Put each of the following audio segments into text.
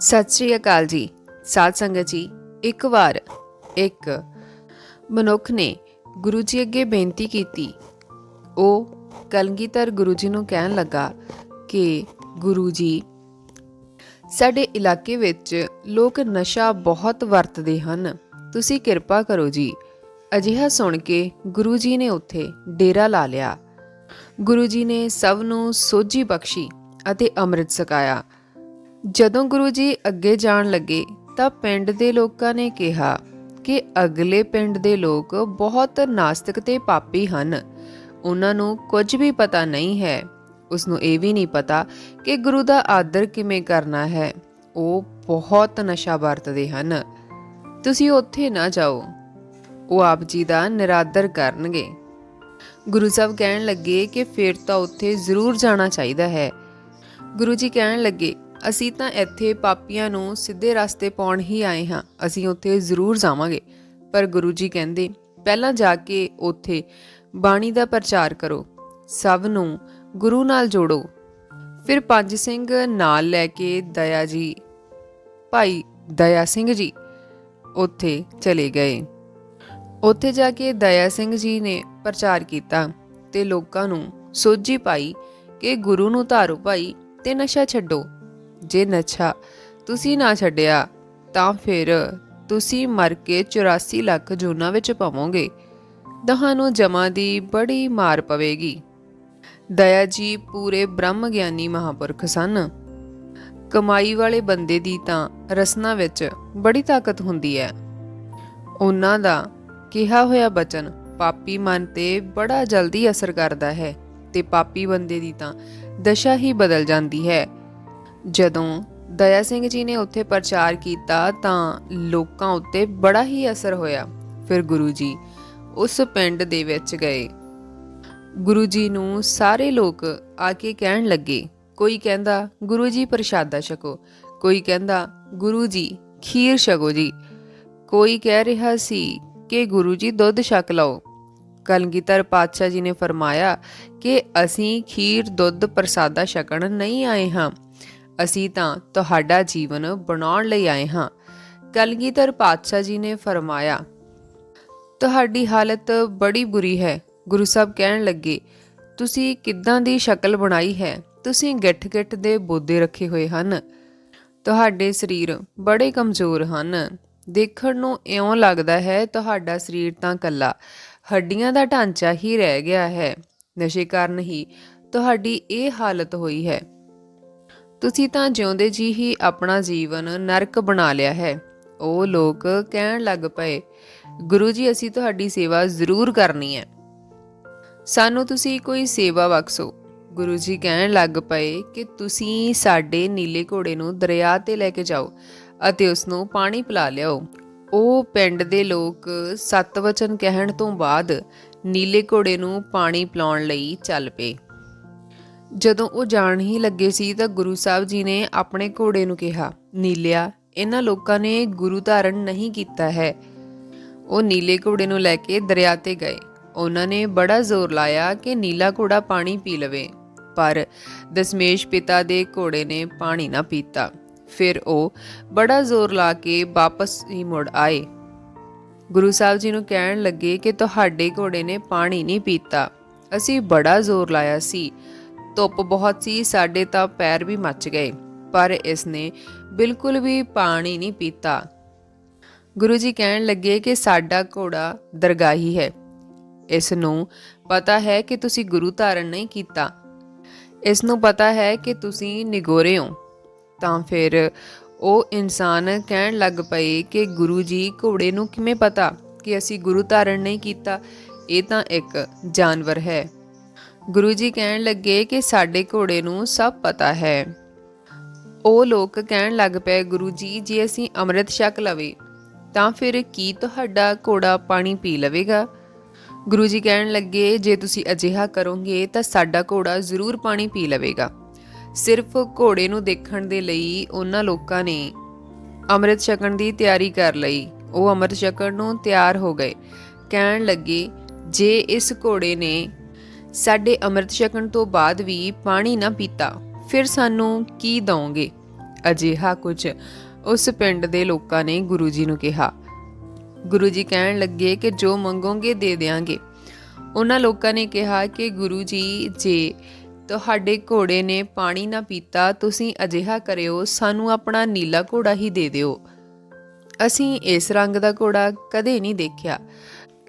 ਸਤਿ ਸ੍ਰੀ ਅਕਾਲ ਜੀ। ਸਾਧ ਸੰਗਤ ਜੀ, ਇੱਕ ਵਾਰ, ਇੱਕ ਮਨੁੱਖ ਨੇ ਗੁਰੂ ਜੀ ਅੱਗੇ ਬੇਨਤੀ ਕੀਤੀ। ਉਹ ਕਲਗੀਧਰ ਗੁਰੂ ਜੀ ਨੂੰ ਕਹਿਣ ਲੱਗਾ ਕਿ ਗੁਰੂ ਜੀ, ਸਾਡੇ ਇਲਾਕੇ ਵਿੱਚ ਲੋਕ ਨਸ਼ਾ ਬਹੁਤ ਵਰਤਦੇ ਹਨ। ਤੁਸੀਂ ਕਿਰਪਾ ਕਰੋ ਜੀ। ਅਜਿਹਾ ਸੁਣ ਕੇ ਗੁਰੂ ਜੀ ਨੇ ਉੱਥੇ ਡੇਰਾ ਲਾ ਲਿਆ। ਗੁਰੂ ਜੀ ਨੇ ਸਭ ਨੂੰ ਸੋਝੀ ਬਖਸ਼ੀ ਅਤੇ ਅੰਮ੍ਰਿਤ ਛਕਾਇਆ। ਜਦੋਂ ਗੁਰੂ ਜੀ ਅੱਗੇ ਜਾਣ ਲੱਗੇ ਤਾਂ ਪਿੰਡ ਦੇ ਲੋਕਾਂ ਨੇ ਕਿਹਾ ਕਿ ਅਗਲੇ ਪਿੰਡ ਦੇ ਲੋਕ ਬਹੁਤ ਨਾਸਤਿਕ ਤੇ ਪਾਪੀ ਹਨ। ਉਹਨਾਂ ਨੂੰ ਕੁਝ ਵੀ ਪਤਾ ਨਹੀਂ ਹੈ। ਉਸ ਨੂੰ ਇਹ ਵੀ ਨਹੀਂ ਪਤਾ ਕਿ ਗੁਰੂ ਦਾ ਆਦਰ ਕਿਵੇਂ ਕਰਨਾ ਹੈ। ਉਹ ਬਹੁਤ ਨਸ਼ਾ ਵਰਤਦੇ ਹਨ। ਤੁਸੀਂ ਉੱਥੇ ਨਾ ਜਾਓ। ਉਹ ਆਪ ਜੀ ਦਾ ਨਿਰਾਦਰ ਕਰਨਗੇ। ਗੁਰੂ ਸਾਹਿਬ ਕਹਿਣ ਲੱਗੇ ਕਿ ਫਿਰ ਤਾਂ ਉੱਥੇ ਜ਼ਰੂਰ ਜਾਣਾ ਚਾਹੀਦਾ ਹੈ। ਗੁਰੂ ਜੀ ਕਹਿਣ ਲੱਗੇ ਅਸੀਂ ਤਾਂ ਇੱਥੇ ਪਾਪੀਆਂ ਨੂੰ ਸਿੱਧੇ ਰਸਤੇ ਪਾਉਣ ਹੀ ਆਏ ਹਾਂ। ਅਸੀਂ ਉੱਥੇ ਜ਼ਰੂਰ ਜਾਵਾਂਗੇ। ਪਰ ਗੁਰੂ ਜੀ ਕਹਿੰਦੇ, ਪਹਿਲਾਂ ਜਾ ਕੇ ਉੱਥੇ ਬਾਣੀ ਦਾ ਪ੍ਰਚਾਰ ਕਰੋ। ਸਭ ਨੂੰ ਗੁਰੂ ਨਾਲ ਜੋੜੋ। ਫਿਰ ਪੰਜ ਸਿੰਘ ਨਾਲ ਲੈ ਕੇ ਦਇਆ ਜੀ, ਭਾਈ ਦਇਆ ਸਿੰਘ ਜੀ ਉੱਥੇ ਚਲੇ ਗਏ। ਉੱਥੇ ਜਾ ਕੇ ਦਇਆ ਸਿੰਘ ਜੀ ਨੇ ਪ੍ਰਚਾਰ ਕੀਤਾ ਤੇ ਲੋਕਾਂ ਨੂੰ ਸੋਝੀ ਪਾਈ ਕਿ ਗੁਰੂ ਨੂੰ ਧਾਰੋ ਭਾਈ ਤੇ ਨਸ਼ਾ ਛੱਡੋ। ਜੇ ਨਸ਼ਾ ਤੁਸੀਂ ਨਾ ਛੱਡਿਆ, ਤਾਂ ਫਿਰ ਤੁਸੀਂ ਮਰ ਕੇ 84 ਲੱਖ ਜੂਨਾਂ ਵਿੱਚ ਪਵੋਗੇ। ਤੁਹਾਨੂੰ ਜਮਾ ਦੀ ਬੜੀ ਮਾਰ ਪਵੇਗੀ। ਦਇਆ ਜੀ ਪੂਰੇ ਬ੍ਰਹਮ ਗਿਆਨੀ ਮਹਾਪੁਰਖ ਸਨ। ਕਮਾਈ ਵਾਲੇ ਬੰਦੇ ਦੀ ਤਾਂ ਰਸਨਾ ਵਿੱਚ ਬੜੀ ਤਾਕਤ ਹੁੰਦੀ ਹੈ। ਉਹਨਾਂ ਦਾ ਕਿਹਾ ਹੋਇਆ ਬਚਨ ਪਾਪੀ ਮਨ ਤੇ ਬੜਾ ਜਲਦੀ ਅਸਰ ਕਰਦਾ ਹੈ ਤੇ ਪਾਪੀ ਬੰਦੇ ਦੀ ਤਾਂ ਦਸ਼ਾ ਹੀ ਬਦਲ ਜਾਂਦੀ ਹੈ। ਜਦੋਂ ਦਇਆ ਸਿੰਘ ਜੀ ਨੇ ਉੱਥੇ ਪ੍ਰਚਾਰ ਕੀਤਾ ਤਾਂ ਲੋਕਾਂ ਉੱਤੇ ਬੜਾ ਹੀ ਅਸਰ ਹੋਇਆ। ਫਿਰ ਗੁਰੂ ਜੀ ਉਸ ਪਿੰਡ ਦੇ ਵਿੱਚ ਗਏ। ਗੁਰੂ ਜੀ ਨੂੰ ਸਾਰੇ ਲੋਕ ਆ ਕੇ ਕਹਿਣ ਲੱਗੇ, ਕੋਈ ਕਹਿੰਦਾ, ਗੁਰੂ ਜੀ ਪ੍ਰਸ਼ਾਦਾ ਛਕੋ। ਕੋਈ ਕਹਿੰਦਾ, ਗੁਰੂ ਜੀ ਖੀਰ ਛਕੋ ਜੀ। ਕੋਈ ਕਹਿ ਰਿਹਾ ਸੀ ਕਿ ਗੁਰੂ ਜੀ ਦੁੱਧ ਛਕ ਲਓ। ਕਲਗੀਧਰ ਪਾਤਸ਼ਾਹ ਜੀ ਨੇ ਫਰਮਾਇਆ ਕਿ ਅਸੀਂ ਖੀਰ, ਦੁੱਧ, ਪ੍ਰਸਾਦਾ ਛਕਣ ਨਹੀਂ ਆਏ ਹਾਂ। ਅਸੀਂ ਤਾਂ ਤੁਹਾਡਾ ਜੀਵਨ ਬਣਾਉਣ ਲਈ ਆਏ ਹਾਂ। ਕਲਗੀਧਰ ਪਾਤਸ਼ਾਹ ਜੀ ਨੇ ਫਰਮਾਇਆ, ਤੁਹਾਡੀ ਹਾਲਤ ਬੜੀ ਬੁਰੀ ਹੈ। ਗੁਰੂ ਸਾਹਿਬ ਕਹਿਣ ਲੱਗੇ, ਤੁਸੀਂ ਕਿੱਦਾਂ ਦੀ ਸ਼ਕਲ ਬਣਾਈ ਹੈ? ਤੁਸੀਂ ਗਿੱਠ-ਗਿੱਠ ਦੇ ਬੋਦੇ ਰੱਖੇ ਹੋਏ ਹਨ। ਤੁਹਾਡੇ ਸਰੀਰ ਬੜੇ ਕਮਜ਼ੋਰ ਹਨ। ਦੇਖਣ ਨੂੰ ਇਉਂ ਲੱਗਦਾ ਹੈ ਤੁਹਾਡਾ ਸਰੀਰ ਤਾਂ ਕੱਲਾ, ਹੱਡੀਆਂ ਦਾ ਢਾਂਚਾ ਹੀ ਰਹਿ ਗਿਆ ਹੈ। ਨਸ਼ੇ ਕਾਰਨ ਹੀ ਤੁਹਾਡੀ ਇਹ ਹਾਲਤ ਹੋਈ ਹੈ। ਤੁਸੀਂ ਤਾਂ ਜਿਉਂਦੇ ਜੀ ਹੀ ਆਪਣਾ ਜੀਵਨ ਨਰਕ ਬਣਾ ਲਿਆ ਹੈ। ਉਹ ਲੋਕ ਕਹਿਣ ਲੱਗ ਪਏ, ਗੁਰੂ ਜੀ, ਅਸੀਂ ਤੁਹਾਡੀ ਸੇਵਾ ਜ਼ਰੂਰ ਕਰਨੀ ਹੈ। ਸਾਨੂੰ ਤੁਸੀਂ ਕੋਈ ਸੇਵਾ ਬਖਸ਼ੋ। ਗੁਰੂ ਜੀ ਕਹਿਣ ਲੱਗ ਪਏ ਕਿ ਤੁਸੀਂ ਸਾਡੇ ਨੀਲੇ ਘੋੜੇ ਨੂੰ ਦਰਿਆ ਤੇ ਲੈ ਕੇ ਜਾਓ ਅਤੇ ਉਸ ਨੂੰ ਪਾਣੀ ਪਿਲਾ ਲਿਆਓ। ਉਹ ਪਿੰਡ ਦੇ ਲੋਕ ਸੱਤ ਵਚਨ ਕਹਿਣ ਤੋਂ ਬਾਅਦ ਨੀਲੇ ਘੋੜੇ ਨੂੰ ਪਾਣੀ ਪਿਲਾਉਣ ਲਈ ਚੱਲ ਪਏ। ਜਦੋਂ ਉਹ ਜਾਣ ਹੀ ਲੱਗੇ ਸੀ ਤਾਂ ਗੁਰੂ ਸਾਹਿਬ ਜੀ ਨੇ ਆਪਣੇ ਘੋੜੇ ਨੂੰ ਕਿਹਾ, ਨੀਲਿਆ, ਇਹਨਾਂ ਲੋਕਾਂ ਨੇ ਗੁਰੂ ਧਾਰਨ ਨਹੀਂ ਕੀਤਾ ਹੈ। ਉਹ ਨੀਲੇ ਘੋੜੇ ਨੂੰ ਲੈ ਕੇ ਦਰਿਆ ਤੇ ਗਏ। ਉਹਨਾਂ ਨੇ ਬੜਾ ਜ਼ੋਰ ਲਾਇਆ ਕਿ ਨੀਲਾ ਘੋੜਾ ਪਾਣੀ ਪੀ ਲਵੇ। ਪਰ ਦਸਮੇਸ਼ ਪਿਤਾ ਦੇ ਘੋੜੇ ਨੇ ਪਾਣੀ ਨਾ ਪੀਤਾ। ਫਿਰ ਉਹ ਬੜਾ ਜ਼ੋਰ ਲਾ ਕੇ ਵਾਪਸ ਹੀ ਮੁੜ ਆਏ। ਗੁਰੂ ਸਾਹਿਬ ਜੀ ਨੂੰ ਕਹਿਣ ਲੱਗੇ ਕਿ ਤੁਹਾਡੇ ਘੋੜੇ ਨੇ ਪਾਣੀ ਨਹੀਂ ਪੀਤਾ। ਅਸੀਂ ਬੜਾ ਜ਼ੋਰ ਲਾਇਆ ਸੀ। ਧੁੱਪ ਬਹੁਤ ਸੀ, ਸਾਡੇ ਤਾਂ ਪੈਰ ਵੀ ਮੱਚ ਗਏ, ਪਰ ਇਸ ਨੇ ਬਿਲਕੁਲ ਵੀ ਪਾਣੀ ਨਹੀਂ ਪੀਤਾ। ਗੁਰੂ ਜੀ ਕਹਿਣ ਲੱਗੇ ਕਿ ਸਾਡਾ ਘੋੜਾ ਦਰਗਾਹੀ ਹੈ। ਇਸ ਨੂੰ ਪਤਾ ਹੈ ਕਿ ਤੁਸੀਂ ਗੁਰੂ ਧਾਰਨ ਨਹੀਂ ਕੀਤਾ। ਇਸ ਨੂੰ ਪਤਾ ਹੈ ਕਿ ਤੁਸੀਂ ਨਿਗੋਰੇ ਹੋ। ਤਾਂ ਫਿਰ ਉਹ ਇਨਸਾਨ ਕਹਿਣ ਲੱਗ ਪਏ ਕਿ ਗੁਰੂ ਜੀ ਘੋੜੇ ਨੂੰ ਕਿਵੇਂ ਪਤਾ ਕਿ ਅਸੀਂ ਗੁਰੂ ਧਾਰਨ ਨਹੀਂ ਕੀਤਾ? ਇਹ ਤਾਂ ਇੱਕ ਜਾਨਵਰ ਹੈ। ਗੁਰੂ ਜੀ ਕਹਿਣ ਲੱਗੇ ਕਿ ਸਾਡੇ ਘੋੜੇ ਨੂੰ ਸਭ ਪਤਾ ਹੈ। ਉਹ ਲੋਕ ਕਹਿਣ ਲੱਗ ਪਏ, ਗੁਰੂ ਜੀ, ਜੇ ਅਸੀਂ ਅੰਮ੍ਰਿਤ ਛਕ ਲਵੇ, ਤਾਂ ਫਿਰ ਕੀ ਤੁਹਾਡਾ ਘੋੜਾ ਪਾਣੀ ਪੀ ਲਵੇਗਾ? ਗੁਰੂ ਜੀ ਕਹਿਣ ਲੱਗੇ, ਜੇ ਤੁਸੀਂ ਅਜਿਹਾ ਕਰੋਗੇ, ਤਾਂ ਸਾਡਾ ਘੋੜਾ ਜ਼ਰੂਰ ਪਾਣੀ ਪੀ ਲਵੇਗਾ। ਸਿਰਫ ਘੋੜੇ ਨੂੰ ਦੇਖਣ ਦੇ ਲਈ ਉਹਨਾਂ ਲੋਕਾਂ ਨੇ ਅੰਮ੍ਰਿਤ ਛਕਣ ਦੀ ਤਿਆਰੀ ਕਰ ਲਈ। ਉਹ ਅੰਮ੍ਰਿਤ ਛਕਣ ਨੂੰ ਤਿਆਰ ਹੋ ਗਏ। ਕਹਿਣ ਲੱਗੇ, ਜੇ ਇਸ ਘੋੜੇ ਨੇ ਸਾਡੇ ਅੰਮ੍ਰਿਤ ਛਕਣ ਤੋਂ ਬਾਅਦ ਵੀ ਪਾਣੀ ਨਾ ਪੀਤਾ, ਫਿਰ ਸਾਨੂੰ ਕੀ ਦਵੋਗੇ? ਅਜਿਹਾ ਕੁਝ ਉਸ ਪਿੰਡ ਦੇ ਲੋਕਾਂ ਨੇ ਗੁਰੂ ਜੀ ਨੂੰ ਕਿਹਾ। ਗੁਰੂ ਜੀ ਕਹਿਣ ਲੱਗੇ ਕਿ ਜੋ ਮੰਗੋਗੇ ਦੇ ਦੇਾਂਗੇ ਉਹਨਾਂ ਲੋਕਾਂ ਨੇ ਕਿਹਾ ਕਿ ਗੁਰੂ ਜੀ, ਜੇ ਤੁਹਾਡੇ ਘੋੜੇ ਨੇ ਪਾਣੀ ਨਾ ਪੀਤਾ, ਤੁਸੀਂ ਅਜਿਹਾ ਕਰਿਓ, ਸਾਨੂੰ ਆਪਣਾ ਨੀਲਾ ਘੋੜਾ ਹੀ ਦੇ ਦਿਓ। ਅਸੀਂ ਇਸ ਰੰਗ ਦਾ ਘੋੜਾ ਕਦੇ ਨਹੀਂ ਦੇਖਿਆ।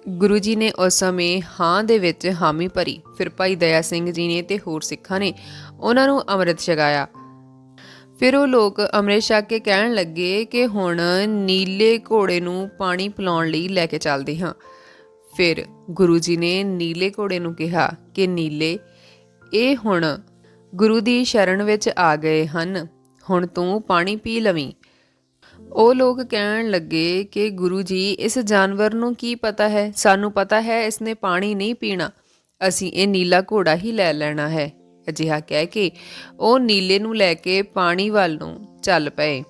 ਗੁਰੂ ਜੀ ਨੇ ਉਸ ਸਮੇਂ ਹਾਂ ਦੇ ਵਿੱਚ ਹਾਮੀ ਭਰੀ। ਫਿਰ ਭਾਈ ਦਇਆ ਸਿੰਘ ਜੀ ਨੇ ਤੇ ਹੋਰ ਸਿੱਖਾਂ ਨੇ ਉਹਨਾਂ ਨੂੰ ਅੰਮ੍ਰਿਤ ਛਕਾਇਆ। ਫਿਰ ਉਹ ਲੋਕ ਅੰਮ੍ਰਿਤ ਛਕ ਕੇ ਕਹਿਣ ਲੱਗੇ ਕਿ ਹੁਣ ਨੀਲੇ ਘੋੜੇ ਨੂੰ ਪਾਣੀ ਪਿਲਾਉਣ ਲਈ ਲੈ ਕੇ ਚੱਲਦੇ ਹਾਂ। ਫਿਰ ਗੁਰੂ ਜੀ ਨੇ ਨੀਲੇ ਘੋੜੇ ਨੂੰ ਕਿਹਾ ਕਿ, ਨੀਲੇ, ਇਹ ਹੁਣ ਗੁਰੂ ਦੀ ਸ਼ਰਨ ਵਿੱਚ ਆ ਗਏ ਹਨ। ਹੁਣ ਤੂੰ ਪਾਣੀ ਪੀ ਲਵੀਂ। ਉਹ ਲੋਕ ਕਹਿਣ ਲੱਗੇ ਕਿ ਗੁਰੂ ਜੀ, ਇਸ ਜਾਨਵਰ ਨੂੰ ਕੀ ਪਤਾ ਹੈ? ਸਾਨੂੰ ਪਤਾ ਹੈ ਇਸਨੇ ਪਾਣੀ ਨਹੀਂ ਪੀਣਾ। ਅਸੀਂ ਇਹ ਨੀਲਾ ਘੋੜਾ ਹੀ ਲੈ ਲੈਣਾ ਹੈ। ਅਜਿਹਾ ਕਹਿ ਕੇ ਉਹ ਨੀਲੇ ਨੂੰ ਲੈ ਕੇ ਪਾਣੀ ਵੱਲ ਨੂੰ ਚੱਲ ਪਏ।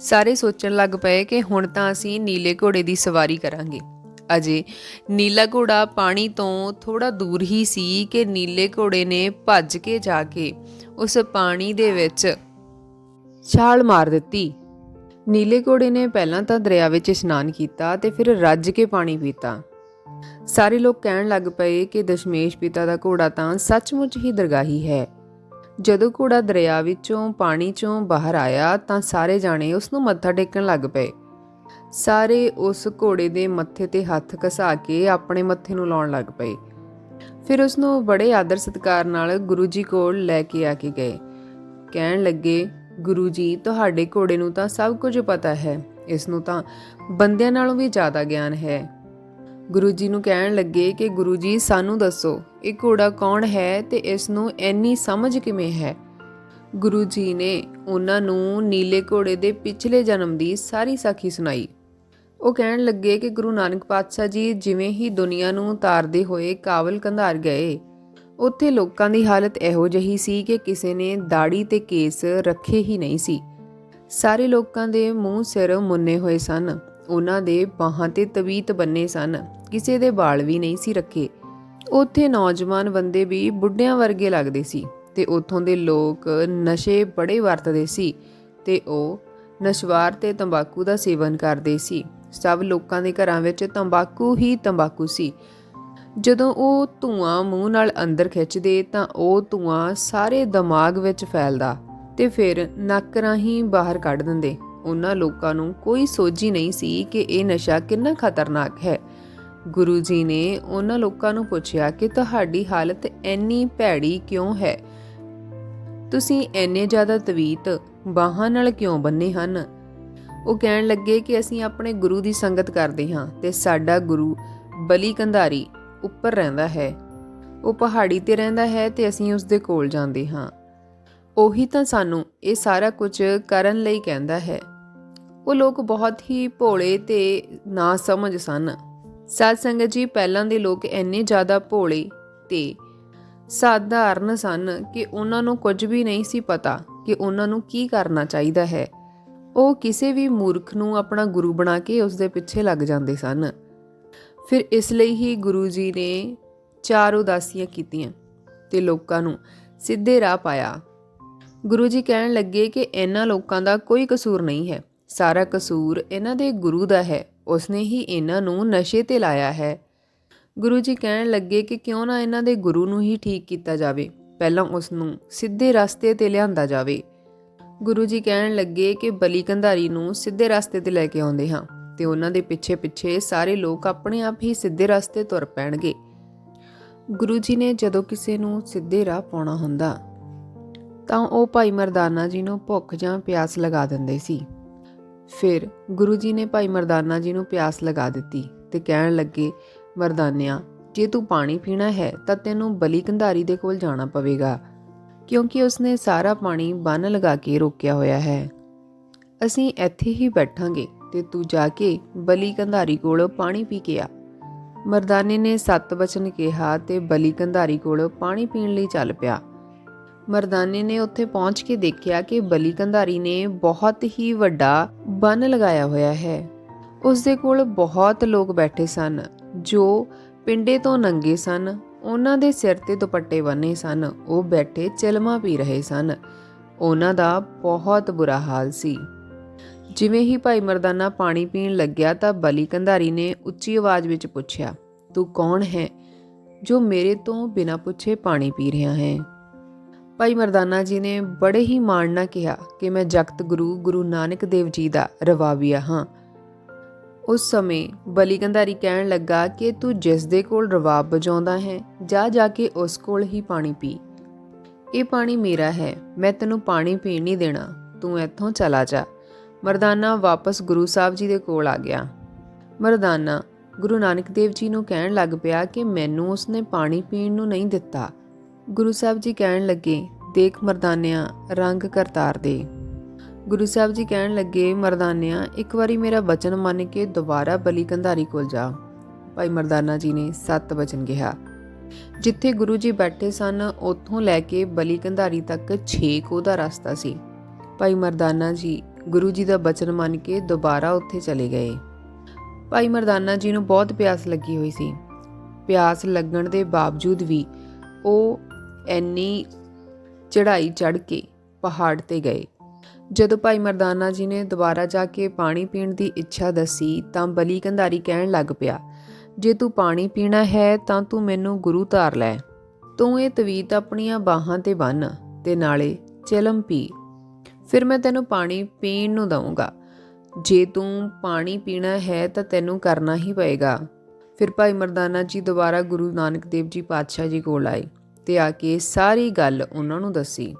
ਸਾਰੇ ਸੋਚਣ ਲੱਗ ਪਏ ਕਿ ਹੁਣ ਤਾਂ ਅਸੀਂ ਨੀਲੇ ਘੋੜੇ ਦੀ ਸਵਾਰੀ ਕਰਾਂਗੇ। ਅਜੇ ਨੀਲਾ ਘੋੜਾ ਪਾਣੀ ਤੋਂ ਥੋੜਾ ਦੂਰ ਹੀ ਸੀ ਕਿ ਨੀਲੇ ਘੋੜੇ ਨੇ ਭੱਜ ਕੇ ਜਾ ਕੇ ਉਸ ਪਾਣੀ ਦੇ ਵਿੱਚ ਛਾਲ ਮਾਰ ਦਿੱਤੀ। ਨੀਲੇ ਘੋੜੇ ਨੇ ਪਹਿਲਾਂ ਤਾਂ ਦਰਿਆ ਵਿੱਚ ਇਸ਼ਨਾਨ ਕੀਤਾ ਤੇ ਫਿਰ ਰੱਜ ਕੇ ਪਾਣੀ ਪੀਤਾ। ਸਾਰੇ ਲੋਕ ਕਹਿਣ ਲੱਗ ਪਏ ਕਿ ਦਸ਼ਮੇਸ਼ ਪਿਤਾ ਦਾ ਘੋੜਾ ਤਾਂ ਸੱਚਮੁੱਚ ਹੀ ਦਰਗਾਹੀ ਹੈ। ਜਦੋਂ ਘੋੜਾ ਦਰਿਆ ਵਿੱਚੋਂ, ਪਾਣੀ ਚੋਂ ਬਾਹਰ ਆਇਆ ਤਾਂ ਸਾਰੇ ਜਾਣੇ ਉਸ ਨੂੰ ਮੱਥਾ ਟੇਕਣ ਲੱਗ ਪਏ। ਸਾਰੇ ਉਸ ਘੋੜੇ ਦੇ ਮੱਥੇ ਤੇ ਹੱਥ ਘਸਾ ਕੇ ਆਪਣੇ ਮੱਥੇ ਨੂੰ ਲਾਉਣ ਲੱਗ ਪਏ। ਫਿਰ ਉਸ ਨੂੰ ਬੜੇ ਆਦਰ ਸਤਿਕਾਰ ਨਾਲ ਗੁਰੂ ਜੀ ਕੋਲ ਲੈ ਕੇ ਆ ਕੇ ਗਏ। ਕਹਿਣ ਲੱਗੇ ਗੁਰੂ ਜੀ, ਤੁਹਾਡੇ ਘੋੜੇ ਨੂੰ ਤਾਂ ਸਭ ਕੁਝ ਪਤਾ ਹੈ, ਇਸ ਨੂੰ ਤਾਂ ਬੰਦਿਆਂ ਨਾਲੋਂ ਵੀ ਜ਼ਿਆਦਾ ਗਿਆਨ ਹੈ। ਗੁਰੂ ਜੀ ਨੂੰ ਕਹਿਣ ਲੱਗੇ ਕਿ ਗੁਰੂ ਜੀ, ਸਾਨੂੰ ਦੱਸੋ, ਇਹ ਘੋੜਾ ਕੌਣ ਹੈ ਤੇ ਇਸ ਨੂੰ ਇੰਨੀ ਸਮਝ ਕਿਵੇਂ ਹੈ? ਗੁਰੂ ਜੀ ਨੇ ਉਹਨਾਂ ਨੂੰ ਨੀਲੇ ਘੋੜੇ ਦੇ ਪਿਛਲੇ ਜਨਮ ਦੀ ਸਾਰੀ ਸਾਖੀ ਸੁਣਾਈ। ਉਹ ਕਹਿਣ ਲੱਗੇ ਕਿ ਗੁਰੂ ਨਾਨਕ ਪਾਤਸ਼ਾਹ ਜੀ ਜਿਵੇਂ ਹੀ ਦੁਨੀਆ ਨੂੰ ਉਤਾਰਦੇ ਹੋਏ ਕਾਬਲ ਕੰਧਾਰ ਗਏ ਉੱਥੇ ਲੋਕਾਂ ਦੀ ਹਾਲਤ ਇਹੋ ਜਿਹੀ ਸੀ ਕਿ ਕਿਸੇ ਨੇ ਦਾੜੀ ਤੇ ਕੇਸ ਰੱਖੇ ਹੀ ਨਹੀਂ ਸੀ। ਸਾਰੇ ਲੋਕਾਂ ਦੇ ਮੂੰਹ ਸਿਰ ਮੁੰਨੇ ਹੋਏ ਸਨ। ਉਹਨਾਂ ਦੇ ਬਾਹਾਂ ਤੇ ਤਵੀਤ ਬੰਨੇ ਸਨ। ਕਿਸੇ ਦੇ ਵਾਲ ਵੀ ਨਹੀਂ ਸੀ ਰੱਖੇ। ਉੱਥੇ ਨੌਜਵਾਨ ਬੰਦੇ ਵੀ ਬੁੱਢਿਆਂ ਵਰਗੇ ਲੱਗਦੇ ਸੀ ਤੇ ਉੱਥੋਂ ਦੇ ਲੋਕ ਨਸ਼ੇ ਬੜੇ ਵਰਤਦੇ ਸੀ ਤੇ ਉਹ ਨਸ਼ਵਾਰ ਤੇ ਤੰਬਾਕੂ ਦਾ ਸੇਵਨ ਕਰਦੇ ਸੀ। ਸਭ ਲੋਕਾਂ ਦੇ ਘਰਾਂ ਵਿੱਚ ਤੰਬਾਕੂ ਹੀ ਤੰਬਾਕੂ ਸੀ। ਜਦੋਂ ਉਹ ਧੂਆਂ ਮੂੰਹ ਨਾਲ ਅੰਦਰ ਖਿੱਚਦੇ ਤਾਂ ਉਹ ਧੂਆਂ ਸਾਰੇ ਦਿਮਾਗ ਵਿੱਚ ਫੈਲਦਾ ਤੇ ਫਿਰ ਨੱਕ ਰਾਹੀਂ ਬਾਹਰ ਕੱਢ ਦਿੰਦੇ। ਉਹਨਾਂ ਲੋਕਾਂ ਨੂੰ ਕੋਈ ਸੋਝੀ ਨਹੀਂ ਸੀ ਕਿ ਇਹ ਨਸ਼ਾ ਕਿੰਨਾ ਖਤਰਨਾਕ ਹੈ। ਗੁਰੂ ਜੀ ਨੇ ਉਹਨਾਂ ਲੋਕਾਂ ਨੂੰ ਪੁੱਛਿਆ ਕਿ ਤੁਹਾਡੀ ਹਾਲਤ ਇੰਨੀ ਭੈੜੀ ਕਿਉਂ ਹੈ? ਤੁਸੀਂ ਇੰਨੇ ਜ਼ਿਆਦਾ ਤਵੀਤ ਬਾਹਾਂ ਨਾਲ ਕਿਉਂ ਬੰਨੇ ਹਨ? ਉਹ ਕਹਿਣ ਲੱਗੇ ਕਿ ਅਸੀਂ ਆਪਣੇ ਗੁਰੂ ਦੀ ਸੰਗਤ ਕਰਦੇ ਹਾਂ ਤੇ ਸਾਡਾ ਗੁਰੂ ਬਲੀ ਕੰਧਾਰੀ ਉੱਪਰ ਰਹਿੰਦਾ ਹੈ। ਉਹ ਪਹਾੜੀ ਤੇ ਰਹਿੰਦਾ ਹੈ ਤੇ ਅਸੀਂ ਉਸ ਦੇ ਕੋਲ ਜਾਂਦੇ ਹਾਂ। ਉਹੀ ਤਾਂ ਸਾਨੂੰ ਇਹ ਸਾਰਾ ਕੁਝ ਕਰਨ ਲਈ ਕਹਿੰਦਾ ਹੈ। ਉਹ ਲੋਕ ਬਹੁਤ ਹੀ ਭੋਲੇ ਤੇ ਨਾ ਸਮਝ ਸਨ। ਸਾਧ ਸੰਗਤ ਜੀ, ਪਹਿਲਾਂ ਦੇ ਲੋਕ ਇੰਨੇ ਜ਼ਿਆਦਾ ਭੋਲੇ ਤੇ ਸਾਧਾਰਨ ਸਨ ਕਿ ਉਹਨਾਂ ਨੂੰ ਕੁਝ ਵੀ ਨਹੀਂ ਸੀ ਪਤਾ ਕਿ ਉਹਨਾਂ ਨੂੰ ਕੀ ਕਰਨਾ ਚਾਹੀਦਾ ਹੈ। ਉਹ ਕਿਸੇ ਵੀ ਮੂਰਖ ਨੂੰ ਆਪਣਾ ਗੁਰੂ ਬਣਾ ਕੇ ਉਸ ਦੇ ਪਿੱਛੇ ਲੱਗ ਜਾਂਦੇ ਸਨ। ਫਿਰ ਇਸ ਲਈ ਹੀ ਗੁਰੂ ਜੀ ਨੇ ਚਾਰ ਉਦਾਸੀਆਂ ਕੀਤੀਆਂ ਤੇ ਲੋਕਾਂ ਨੂੰ ਸਿੱਧੇ ਰਾਹ ਪਾਇਆ। ਗੁਰੂ ਜੀ ਕਹਿਣ ਲੱਗੇ ਕਿ ਇਹਨਾਂ ਲੋਕਾਂ ਦਾ ਕੋਈ ਕਸੂਰ ਨਹੀਂ ਹੈ। ਸਾਰਾ ਕਸੂਰ ਇਹਨਾਂ ਦੇ ਗੁਰੂ ਦਾ ਹੈ। ਉਸਨੇ ਹੀ ਇਹਨਾਂ ਨੂੰ ਨਸ਼ੇ ਤੇ ਲਾਇਆ ਹੈ। ਗੁਰੂ ਜੀ ਕਹਿਣ ਲੱਗੇ ਕਿ ਕਿਉਂ ਨਾ ਇਹਨਾਂ ਦੇ ਗੁਰੂ ਨੂੰ ਹੀ ਠੀਕ ਕੀਤਾ ਜਾਵੇ। ਪਹਿਲਾਂ ਉਸ ਨੂੰ ਸਿੱਧੇ ਰਸਤੇ ਤੇ ਲਿਆਂਦਾ ਜਾਵੇ। ਗੁਰੂ ਜੀ ਕਹਿਣ ਲੱਗੇ ਕਿ ਬਲੀ ਕੰਧਾਰੀ ਨੂੰ ਸਿੱਧੇ ਰਸਤੇ ਤੇ ਲੈ ਕੇ ਆਉਂਦੇ ਹਾਂ। ਤੇ ਉਹਨਾਂ ਦੇ ਪਿੱਛੇ ਪਿੱਛੇ ਸਾਰੇ ਲੋਕ ਆਪਣੇ ਆਪ ਹੀ ਸਿੱਧੇ ਰਸਤੇ ਤੁਰ ਪੈਣਗੇ। ਗੁਰੂ ਜੀ ਨੇ ਜਦੋਂ ਕਿਸੇ ਨੂੰ ਸਿੱਧੇ ਰਾਹ ਪਾਉਣਾ ਹੁੰਦਾ, ਤਾਂ ਉਹ ਭਾਈ ਮਰਦਾਨਾ ਜੀ ਨੂੰ ਭੁੱਖ ਜਾਂ ਪਿਆਸ ਲਗਾ ਦਿੰਦੇ ਸੀ। ਫਿਰ ਗੁਰੂ ਜੀ ਨੇ ਭਾਈ ਮਰਦਾਨਾ ਜੀ ਨੂੰ ਪਿਆਸ ਲਗਾ ਦਿੱਤੀ ਤੇ ਕਹਿਣ ਲੱਗੇ, ਮਰਦਾਨਿਆ, ਜੇ ਤੂੰ ਪਾਣੀ ਪੀਣਾ ਹੈ, ਤਾਂ ਤੈਨੂੰ ਬਲੀ ਕੰਧਾਰੀ ਦੇ ਕੋਲ ਜਾਣਾ ਪਵੇਗਾ, ਕਿਉਂਕਿ ਉਸਨੇ ਸਾਰਾ ਪਾਣੀ ਬੰਨ ਲਗਾ ਕੇ ਰੋਕਿਆ ਹੋਇਆ ਹੈ। ਅਸੀਂ ਇੱਥੇ ਹੀ ਬੈਠਾਂਗੇ। ਤੇ ਤੂੰ ਜਾ ਕੇ ਬਲੀ ਕੰਧਾਰੀ ਕੋਲ ਪਾਣੀ ਪੀ ਕੇ ਆ। ਮਰਦਾਨੇ ਨੇ ਸੱਤ ਬਚਨ ਕਿਹਾ ਤੇ ਬਲੀ ਕੰਧਾਰੀ ਕੋਲ ਪਾਣੀ ਪੀਣ ਲਈ ਚੱਲ ਪਿਆ। ਮਰਦਾਨੇ ਨੇ ਉੱਥੇ ਪਹੁੰਚ ਕੇ ਦੇਖਿਆ ਕਿ ਬਲੀ ਕੰਧਾਰੀ ਨੇ ਬਹੁਤ ਹੀ ਵੱਡਾ ਬੰਨ ਲਗਾਇਆ ਹੋਇਆ ਹੈ। ਉਸ ਦੇ ਕੋਲ ਬਹੁਤ ਲੋਕ ਬੈਠੇ ਸਨ, ਜੋ ਪਿੰਡੇ ਤੋਂ ਨੰਗੇ ਸਨ, ਉਹਨਾਂ ਦੇ ਸਿਰ ਤੇ ਦੁਪੱਟੇ ਬੰਨੇ ਸਨ, ਉਹ ਬੈਠੇ ਚਲਮਾ ਪੀ ਰਹੇ ਸਨ। ਉਹਨਾਂ ਦਾ ਬਹੁਤ ਬੁਰਾ ਹਾਲ ਸੀ। ਜਿਵੇਂ ਹੀ ਭਾਈ ਮਰਦਾਨਾ ਪਾਣੀ ਪੀਣ ਲੱਗਿਆ ਤਾਂ ਬਲੀ ਕੰਧਾਰੀ ਨੇ ਉੱਚੀ ਆਵਾਜ਼ ਵਿੱਚ ਪੁੱਛਿਆ, ਤੂੰ ਕੌਣ ਹੈ ਜੋ ਮੇਰੇ ਤੋਂ ਬਿਨਾਂ ਪੁੱਛੇ ਪਾਣੀ ਪੀ ਰਿਹਾ ਹੈ? ਭਾਈ ਮਰਦਾਨਾ ਜੀ ਨੇ ਬੜੇ ਹੀ ਮਾਣ ਨਾਲ ਕਿਹਾ ਕਿ ਮੈਂ ਜਗਤ ਗੁਰੂ ਗੁਰੂ ਨਾਨਕ ਦੇਵ ਜੀ ਦਾ ਰਵਾਬੀਆ ਹਾਂ। ਉਸ ਸਮੇਂ ਬਲੀ ਕੰਧਾਰੀ ਕਹਿਣ ਲੱਗਾ ਕਿ ਤੂੰ ਜਿਸ ਦੇ ਕੋਲ ਰਵਾਬ ਵਜਾਉਂਦਾ ਹੈ, ਜਾ ਜਾ ਕੇ ਉਸ ਕੋਲ ਹੀ ਪਾਣੀ ਪੀ। ਇਹ ਪਾਣੀ ਮੇਰਾ ਹੈ, ਮੈਂ ਤੈਨੂੰ ਪਾਣੀ ਪੀਣ ਨਹੀਂ ਦੇਣਾ, ਤੂੰ ਇੱਥੋਂ ਚਲਾ ਜਾ। ਮਰਦਾਨਾ ਵਾਪਸ ਗੁਰੂ ਸਾਹਿਬ ਜੀ ਦੇ ਕੋਲ ਆ ਗਿਆ। ਮਰਦਾਨਾ ਗੁਰੂ ਨਾਨਕ ਦੇਵ ਜੀ ਨੂੰ ਕਹਿਣ ਲੱਗ ਪਿਆ ਕਿ ਮੈਨੂੰ ਉਸਨੇ ਪਾਣੀ ਪੀਣ ਨੂੰ ਨਹੀਂ ਦਿੱਤਾ। ਗੁਰੂ ਸਾਹਿਬ ਜੀ ਕਹਿਣ ਲੱਗੇ, ਦੇਖ ਮਰਦਾਨਿਆਂ, ਰੰਗ ਕਰਤਾਰ ਦੇ। ਗੁਰੂ ਸਾਹਿਬ ਜੀ ਕਹਿਣ ਲੱਗੇ, ਮਰਦਾਨਿਆਂ, ਇੱਕ ਵਾਰੀ ਮੇਰਾ ਬਚਨ ਮੰਨ ਕੇ ਦੁਬਾਰਾ ਬਲੀ ਕੰਧਾਰੀ ਕੋਲ ਜਾ। ਭਾਈ ਮਰਦਾਨਾ ਜੀ ਨੇ ਸੱਤ ਵਚਨ ਕਿਹਾ। ਜਿੱਥੇ ਗੁਰੂ ਜੀ ਬੈਠੇ ਸਨ, ਉੱਥੋਂ ਲੈ ਕੇ ਬਲੀ ਕੰਧਾਰੀ ਤੱਕ 6 ਕੋਹ ਦਾ ਰਸਤਾ ਸੀ। ਭਾਈ ਮਰਦਾਨਾ ਜੀ ਗੁਰੂ ਜੀ ਦਾ ਬਚਨ ਮੰਨ ਕੇ ਦੁਬਾਰਾ ਉੱਥੇ ਚਲੇ ਗਏ। ਭਾਈ ਮਰਦਾਨਾ ਜੀ ਨੂੰ ਬਹੁਤ ਪਿਆਸ ਲੱਗੀ ਹੋਈ ਸੀ। ਪਿਆਸ ਲੱਗਣ ਦੇ ਬਾਵਜੂਦ ਵੀ ਉਹ ਐਨੀ ਚੜ੍ਹਾਈ ਚੜ੍ਹ ਕੇ ਪਹਾੜ ਤੇ ਗਏ। ਜਦੋਂ ਭਾਈ ਮਰਦਾਨਾ ਜੀ ਨੇ ਦੁਬਾਰਾ ਜਾ ਕੇ ਪਾਣੀ ਪੀਣ ਦੀ ਇੱਛਾ ਦੱਸੀ ਤਾਂ ਬਲੀ ਕੰਧਾਰੀ ਕਹਿਣ ਲੱਗ ਪਿਆ, ਜੇ ਤੂੰ ਪਾਣੀ ਪੀਣਾ ਹੈ ਤਾਂ ਤੂੰ ਮੈਨੂੰ ਗੁਰੂ ਧਾਰ ਲੈ। ਤੂੰ ਇਹ ਤਵੀਤ ਆਪਣੀਆਂ ਬਾਹਾਂ ਤੇ ਬੰਨ ਤੇ ਨਾਲੇ ਚਲਮ ਪੀ। ਫਿਰ ਮੈਂ ਤੈਨੂੰ ਪਾਣੀ ਪੀਣ ਨੂੰ ਦਊਂਗਾ। ਜੇ ਤੂੰ ਪਾਣੀ ਪੀਣਾ ਹੈ ਤਾਂ ਤੈਨੂੰ ਕਰਨਾ ਹੀ ਪਏਗਾ। ਫਿਰ ਭਾਈ ਮਰਦਾਨਾ ਜੀ ਦੁਬਾਰਾ ਗੁਰੂ ਨਾਨਕ ਦੇਵ ਜੀ ਪਾਤਸ਼ਾਹ ਜੀ ਕੋਲ ਆਏ ਤੇ ਆ ਕੇ ਸਾਰੀ ਗੱਲ ਉਹਨਾਂ ਨੂੰ ਦੱਸੀ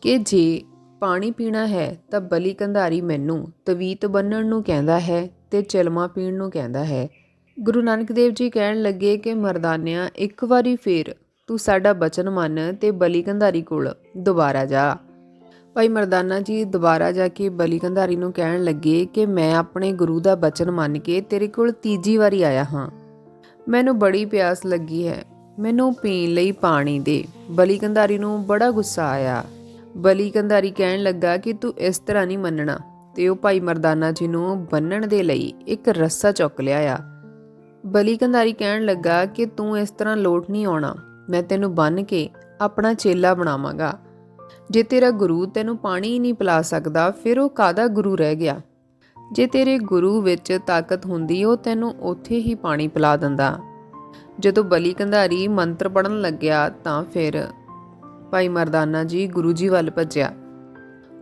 ਕਿ ਜੇ ਪਾਣੀ ਪੀਣਾ ਹੈ ਤਾਂ ਬਲੀ ਕੰਧਾਰੀ ਮੈਨੂੰ ਤਵੀਤ ਬੰਨਣ ਨੂੰ ਕਹਿੰਦਾ ਹੈ ਤੇ ਚਲਮਾ ਪੀਣ ਨੂੰ ਕਹਿੰਦਾ ਹੈ। ਗੁਰੂ ਨਾਨਕ ਦੇਵ ਜੀ ਕਹਿਣ ਲੱਗੇ ਕਿ ਮਰਦਾਨਿਆਂ, ਇੱਕ ਵਾਰੀ ਫੇਰ ਤੂੰ ਸਾਡਾ ਬਚਨ ਮੰਨ ਤੇ ਬਲੀ ਕੰਧਾਰੀ ਕੋਲ ਦੁਬਾਰਾ ਜਾ। ਭਾਈ ਮਰਦਾਨਾ ਜੀ ਦੁਬਾਰਾ ਜਾ ਕੇ ਬਲੀ ਕੰਧਾਰੀ ਨੂੰ ਕਹਿਣ ਲੱਗੇ ਕਿ ਮੈਂ ਆਪਣੇ ਗੁਰੂ ਦਾ ਬਚਨ ਮੰਨ ਕੇ ਤੇਰੇ ਕੋਲ ਤੀਜੀ ਵਾਰੀ ਆਇਆ ਹਾਂ। ਮੈਨੂੰ ਬੜੀ ਪਿਆਸ ਲੱਗੀ ਹੈ। ਮੈਨੂੰ ਪੀਣ ਲਈ ਪਾਣੀ ਦੇ। ਬਲੀ ਕੰਧਾਰੀ ਨੂੰ ਬੜਾ ਗੁੱਸਾ ਆਇਆ। ਬਲੀ ਕੰਧਾਰੀ ਕਹਿਣ ਲੱਗਾ ਕਿ ਤੂੰ ਇਸ ਤਰ੍ਹਾਂ ਨਹੀਂ ਮੰਨਣਾ ਤੇ ਉਹ ਭਾਈ ਮਰਦਾਨਾ ਜੀ ਨੂੰ ਬੰਨਣ ਦੇ ਲਈ ਇੱਕ ਰੱਸਾ ਚੁੱਕ ਲਿਆ ਆ ਬਲੀ ਕੰਧਾਰੀ ਕਹਿਣ ਲੱਗਾ ਕਿ ਤੂੰ ਇਸ ਤਰ੍ਹਾਂ ਲੋਟ ਨਹੀਂ ਆਉਣਾ। ਮੈਂ ਤੈਨੂੰ ਬੰਨ ਕੇ ਆਪਣਾ ਚੇਲਾ ਬਣਾਵਾਂਗਾ। ਜੇ ਤੇਰਾ ਗੁਰੂ ਤੈਨੂੰ ਪਾਣੀ ਹੀ ਨਹੀਂ ਪਿਲਾ ਸਕਦਾ, ਫਿਰ ਉਹ ਕਾਦਾ ਗੁਰੂ ਰਹਿ ਗਿਆ? ਜੇ ਤੇਰੇ ਗੁਰੂ ਵਿੱਚ ਤਾਕਤ ਹੁੰਦੀ, ਉਹ ਤੈਨੂੰ ਉੱਥੇ ਹੀ ਪਾਣੀ ਪਿਲਾ ਦਿੰਦਾ। ਜਦੋਂ ਬਲੀ ਕੰਧਾਰੀ ਮੰਤਰ ਪੜਨ ਲੱਗਿਆ, ਤਾਂ ਫਿਰ ਭਾਈ ਮਰਦਾਨਾ ਜੀ ਗੁਰੂ ਜੀ ਵੱਲ ਭੱਜਿਆ।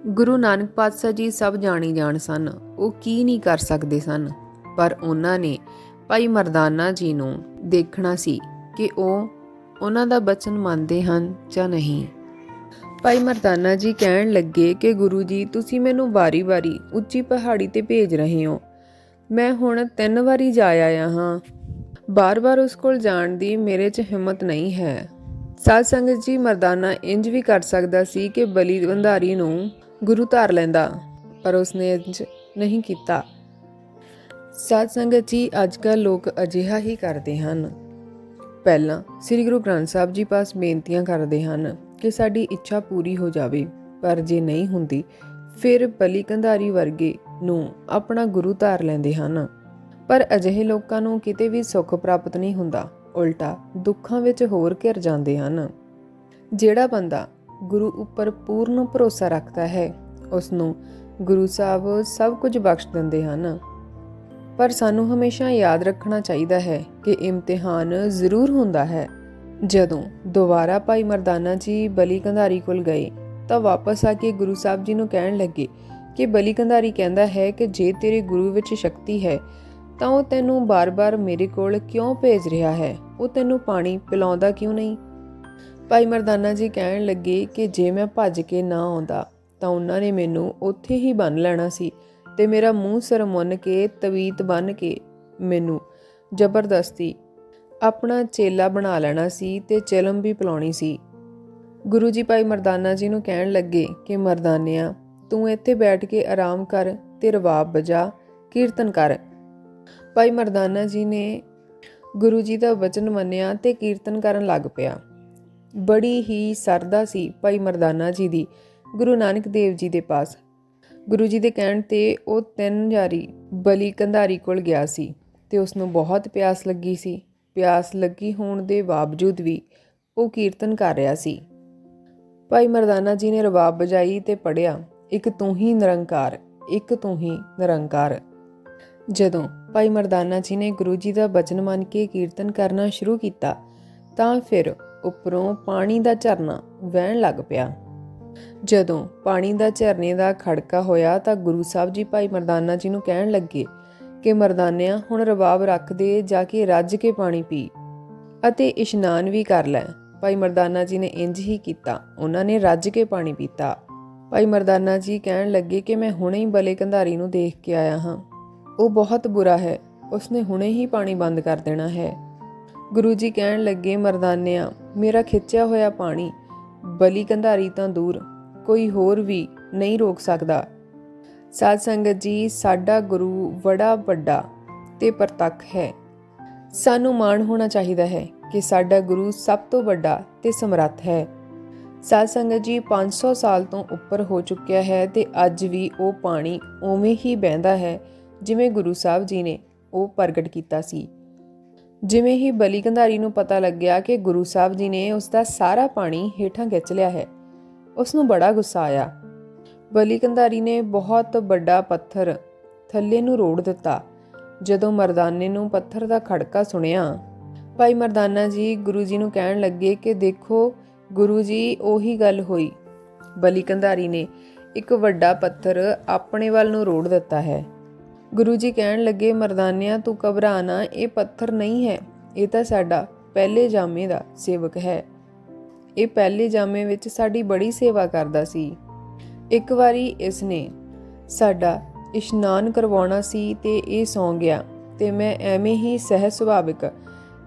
ਗੁਰੂ ਨਾਨਕ ਪਾਤਸ਼ਾਹ ਜੀ ਸਭ ਜਾਣੀ ਜਾਣ ਸਨ, ਉਹ ਕੀ ਨਹੀਂ ਕਰ ਸਕਦੇ ਸਨ, ਪਰ ਉਹਨਾਂ ਨੇ ਭਾਈ ਮਰਦਾਨਾ ਜੀ ਨੂੰ ਦੇਖਣਾ ਸੀ ਕਿ ਉਹ ਉਹਨਾਂ ਦਾ ਬਚਨ ਮੰਨਦੇ ਹਨ ਜਾਂ ਨਹੀਂ। ਭਾਈ ਮਰਦਾਨਾ ਜੀ ਕਹਿਣ ਲੱਗੇ ਕਿ ਗੁਰੂ ਜੀ, ਤੁਸੀਂ ਮੈਨੂੰ ਵਾਰੀ-ਵਾਰੀ ਉੱਚੀ ਪਹਾੜੀ ਤੇ ਭੇਜ ਰਹੇ ਹੋ। ਮੈਂ ਹੁਣ ਤਿੰਨ ਵਾਰੀ ਜਾ ਆਇਆ ਹਾਂ। ਬਾਰ-ਬਾਰ ਉਸ ਕੋਲ ਜਾਣ ਦੀ ਮੇਰੇ 'ਚ ਹਿੰਮਤ ਨਹੀਂ ਹੈ। ਸਾਧ ਸੰਗਤ ਜੀ, ਮਰਦਾਨਾ ਇੰਜ ਵੀ ਕਰ ਸਕਦਾ ਸੀ ਕਿ ਬਲੀ ਬੰਧਾਰੀ ਨੂੰ ਗੁਰੂ ਧਾਰ ਲੈਂਦਾ, ਪਰ ਉਸਨੇ ਇੰਜ ਨਹੀਂ ਕੀਤਾ। ਸਾਧ ਸੰਗਤ ਜੀ ਅੱਜਕੱਲ ਲੋਕ ਅਜਿਹਾ ਹੀ ਕਰਦੇ ਹਨ। ਪਹਿਲਾਂ ਸ੍ਰੀ ਗੁਰੂ ਗ੍ਰੰਥ ਸਾਹਿਬ ਜੀ ਪਾਸ ਬੇਨਤੀਆਂ ਕਰਦੇ ਹਨ ਕਿ ਸਾਡੀ ਇੱਛਾ ਪੂਰੀ ਹੋ ਜਾਵੇ, ਪਰ ਜੇ ਨਹੀਂ ਹੁੰਦੀ, ਫਿਰ ਬਲੀ ਕੰਧਾਰੀ ਵਰਗੇ ਨੂੰ ਆਪਣਾ ਗੁਰੂ ਧਾਰ ਲੈਂਦੇ ਹਨ। ਪਰ ਅਜਿਹੇ ਲੋਕਾਂ ਨੂੰ ਕਿਤੇ ਵੀ ਸੁੱਖ ਪ੍ਰਾਪਤ ਨਹੀਂ ਹੁੰਦਾ, ਉਲਟਾ ਦੁੱਖਾਂ ਵਿੱਚ ਹੋਰ ਘਿਰ ਜਾਂਦੇ ਹਨ। ਜਿਹੜਾ ਬੰਦਾ ਗੁਰੂ ਉੱਪਰ ਪੂਰਨ ਭਰੋਸਾ ਰੱਖਦਾ ਹੈ ਉਸ ਨੂੰ ਗੁਰੂ ਸਾਹਿਬ ਸਭ ਕੁਝ ਬਖਸ਼ ਦਿੰਦੇ ਹਨ। ਪਰ ਸਾਨੂੰ ਹਮੇਸ਼ਾ ਯਾਦ ਰੱਖਣਾ ਚਾਹੀਦਾ ਹੈ ਕਿ ਇਮਤਿਹਾਨ ਜ਼ਰੂਰ ਹੁੰਦਾ ਹੈ। ਜਦੋਂ ਦੁਬਾਰਾ ਭਾਈ ਮਰਦਾਨਾ ਜੀ ਬਲੀ ਕੰਧਾਰੀ ਕੋਲ ਗਏ ਤਾਂ ਵਾਪਸ ਆ ਕੇ ਗੁਰੂ ਸਾਹਿਬ ਜੀ ਨੂੰ ਕਹਿਣ ਲੱਗੇ ਕਿ ਬਲੀ ਕੰਧਾਰੀ ਕਹਿੰਦਾ ਹੈ ਕਿ ਜੇ ਤੇਰੇ ਗੁਰੂ ਵਿੱਚ ਸ਼ਕਤੀ ਹੈ, ਤਾਂ ਉਹ ਤੈਨੂੰ ਬਾਰ-ਬਾਰ ਮੇਰੇ ਕੋਲ ਕਿਉਂ ਭੇਜ ਰਿਹਾ ਹੈ? ਉਹ ਤੈਨੂੰ ਪਾਣੀ ਪਿਲਾਉਂਦਾ ਕਿਉਂ ਨਹੀਂ? ਭਾਈ ਮਰਦਾਨਾ ਜੀ ਕਹਿਣ ਲੱਗੇ ਕਿ ਜੇ ਮੈਂ ਭੱਜ ਕੇ ਨਾ ਆਉਂਦਾ, ਤਾਂ ਉਹਨਾਂ ਨੇ ਮੈਨੂੰ ਉੱਥੇ ਹੀ ਬੰਨ ਲੈਣਾ ਸੀ ਤੇ ਮੇਰਾ ਮੂੰਹ ਸਿਰ ਮੁੰਨ ਕੇ ਤਵੀਤ ਬੰਨ ਕੇ ਮੈਨੂੰ ਜ਼ਬਰਦਸਤੀ ਆਪਣਾ ਚੇਲਾ ਬਣਾ ਲੈਣਾ ਸੀ ਤੇ ਚਿਲਮ ਵੀ ਪਿਲਾਉਣੀ ਸੀ। ਗੁਰੂ ਜੀ ਭਾਈ ਮਰਦਾਨਾ ਜੀ ਨੂੰ ਕਹਿਣ ਲੱਗੇ ਕਿ, ਮਰਦਾਨਿਆ, ਤੂੰ ਇੱਥੇ ਬੈਠ ਕੇ ਆਰਾਮ ਕਰ ਤੇ ਰਵਾਬ ਬਜਾ ਕੀਰਤਨ ਕਰ। ਭਾਈ ਮਰਦਾਨਾ ਜੀ ਨੇ ਗੁਰੂ ਜੀ ਦਾ ਵਚਨ ਮੰਨਿਆ ਤੇ ਕੀਰਤਨ ਕਰਨ ਲੱਗ ਪਿਆ। ਬੜੀ ਹੀ ਸਰਦਾ ਸੀ ਭਾਈ ਮਰਦਾਨਾ ਜੀ ਦੀ ਗੁਰੂ ਨਾਨਕ ਦੇਵ ਜੀ ਦੇ ਪਾਸ। ਗੁਰੂ ਜੀ ਦੇ ਕਹਿਣ ਤੇ ਉਹ ਤਿੰਨ ਜਾਰੀ ਬਲੀ ਕੰਧਾਰੀ ਕੋਲ ਗਿਆ ਸੀ ਤੇ ਉਸ ਨੂੰ ਬਹੁਤ ਪਿਆਸ ਲੱਗੀ ਸੀ। ਪਿਆਸ ਲੱਗੀ ਹੋਣ ਦੇ ਬਾਵਜੂਦ ਵੀ ਉਹ ਕੀਰਤਨ ਕਰ ਰਿਹਾ ਸੀ। ਭਾਈ ਮਰਦਾਨਾ ਜੀ ਨੇ ਰਬਾਬ ਬਜਾਈ ਤੇ ਪੜਿਆ ਇੱਕ ਤੂੰ ਹੀ ਨਿਰੰਕਾਰ, ਇੱਕ ਤੂੰ ਹੀ ਨਿਰੰਕਾਰ। ਜਦੋਂ ਭਾਈ ਮਰਦਾਨਾ ਜੀ ਨੇ ਗੁਰੂ ਜੀ ਦਾ ਬਚਨ ਮੰਨ ਕੇ ਕੀਰਤਨ ਕਰਨਾ ਸ਼ੁਰੂ ਕੀਤਾ, ਤਾਂ ਫਿਰ ਉੱਪਰੋਂ ਪਾਣੀ ਦਾ ਝਰਨਾ ਵਹਿਣ ਲੱਗ ਪਿਆ। ਜਦੋਂ ਪਾਣੀ ਦਾ ਝਰਨੇ ਦਾ ਖੜਕਾ ਹੋਇਆ ਤਾਂ ਗੁਰੂ ਸਾਹਿਬ ਜੀ ਭਾਈ ਮਰਦਾਨਾ ਜੀ ਨੂੰ ਕਹਿਣ ਲੱਗੇ ਕਿ ਮਰਦਾਨਿਆਂ ਹੁਣ ਰਬਾਬ ਰੱਖ ਦੇ ਜਾ ਕੇ ਰੱਜ ਕੇ ਪਾਣੀ ਪੀ ਅਤੇ ਇਸ਼ਨਾਨ ਵੀ ਕਰ ਲੈ। ਭਾਈ ਮਰਦਾਨਾ ਜੀ ਨੇ ਇੰਜ ਹੀ ਕੀਤਾ। ਉਹਨਾਂ ਨੇ ਰੱਜ ਕੇ ਪਾਣੀ ਪੀਤਾ। ਭਾਈ ਮਰਦਾਨਾ ਜੀ ਕਹਿਣ ਲੱਗੇ ਕਿ ਮੈਂ ਹੁਣੇ ਹੀ ਬਲੇ ਕੰਧਾਰੀ ਨੂੰ ਦੇਖ ਕੇ ਆਇਆ ਹਾਂ। ਉਹ ਬਹੁਤ ਬੁਰਾ ਹੈ। ਉਸਨੇ ਹੁਣੇ ਹੀ ਪਾਣੀ ਬੰਦ ਕਰ ਦੇਣਾ ਹੈ। ਗੁਰੂ ਜੀ ਕਹਿਣ ਲੱਗੇ, ਮਰਦਾਨਿਆਂ, ਮੇਰਾ ਖਿੱਚਿਆ ਹੋਇਆ ਪਾਣੀ ਬਲੀ ਕੰਧਾਰੀ ਤਾਂ ਦੂਰ। ਕੋਈ ਹੋਰ ਵੀ ਨਹੀਂ ਰੋਕ ਸਕਦਾ। ਸਾਧ ਸੰਗਤ ਜੀ, ਸਾਡਾ ਗੁਰੂ ਬੜਾ ਵੱਡਾ ਤੇ ਪ੍ਰਤੱਖ ਹੈ। ਸਾਨੂੰ ਮਾਣ ਹੋਣਾ ਚਾਹੀਦਾ ਹੈ ਕਿ ਸਾਡਾ ਗੁਰੂ ਸਭ ਤੋਂ ਵੱਡਾ ਤੇ ਸਮਰੱਥ ਹੈ। ਸਾਧ ਸੰਗਤ ਜੀ 500 ਸਾਲ ਤੋਂ ਉੱਪਰ ਹੋ ਚੁੱਕਿਆ ਹੈ ਤੇ ਅੱਜ ਵੀ ਉਹ ਪਾਣੀ ਉਵੇਂ ਹੀ ਬਹਿੰਦਾ ਹੈ ਜਿਵੇਂ ਗੁਰੂ ਸਾਹਿਬ ਜੀ ਨੇ ਉਹ ਪ੍ਰਗਟ ਕੀਤਾ ਸੀ। ਜਿਵੇਂ ਹੀ ਬਲੀ ਕੰਧਾਰੀ ਨੂੰ ਪਤਾ ਲੱਗਿਆ ਕਿ ਗੁਰੂ ਸਾਹਿਬ ਜੀ ਨੇ ਉਸ ਦਾ ਸਾਰਾ ਪਾਣੀ ਹੇਠਾਂ ਖਿੱਚ ਲਿਆ ਹੈ ਉਸ ਨੂੰ ਬੜਾ ਗੁੱਸਾ ਆਇਆ। ਬਲੀ ਕੰਧਾਰੀ ਨੇ ਬਹੁਤ ਵੱਡਾ ਪੱਥਰ ਥੱਲੇ ਨੂੰ ਰੋੜ ਦਿੱਤਾ। ਜਦੋਂ ਮਰਦਾਨੇ ਨੂੰ ਪੱਥਰ ਦਾ ਖੜਕਾ ਸੁਣਿਆ, ਭਾਈ ਮਰਦਾਨਾ ਜੀ ਗੁਰੂ ਜੀ ਨੂੰ ਕਹਿਣ ਲੱਗੇ ਕਿ ਦੇਖੋ, ਗੁਰੂ ਜੀ, ਉਹੀ ਗੱਲ ਹੋਈ। ਬਲੀ ਕੰਧਾਰੀ ਨੇ ਇੱਕ ਵੱਡਾ ਪੱਥਰ ਆਪਣੇ ਵੱਲ ਨੂੰ ਰੋੜ ਦਿੱਤਾ ਹੈ। ਗੁਰੂ ਜੀ ਕਹਿਣ ਲੱਗੇ, ਮਰਦਾਨਿਆਂ, ਤੂੰ ਘਬਰਾ ਨਾ, ਇਹ ਪੱਥਰ ਨਹੀਂ ਹੈ। ਇਹ ਤਾਂ ਸਾਡਾ ਪਹਿਲੇ ਜਾਮੇ ਦਾ ਸੇਵਕ ਹੈ। ਇਹ ਪਹਿਲੇ ਜਾਮੇ ਵਿੱਚ ਸਾਡੀ ਬੜੀ ਸੇਵਾ ਕਰਦਾ ਸੀ। ਇੱਕ ਵਾਰੀ ਇਸ ਨੇ ਸਾਡਾ ਇਸ਼ਨਾਨ ਕਰਵਾਉਣਾ ਸੀ ਤੇ ਇਹ ਸੌਂ ਗਿਆ ਤੇ ਮੈਂ ਐਵੇਂ ਹੀ ਸਹਿ ਸੁਭਾਵਿਕ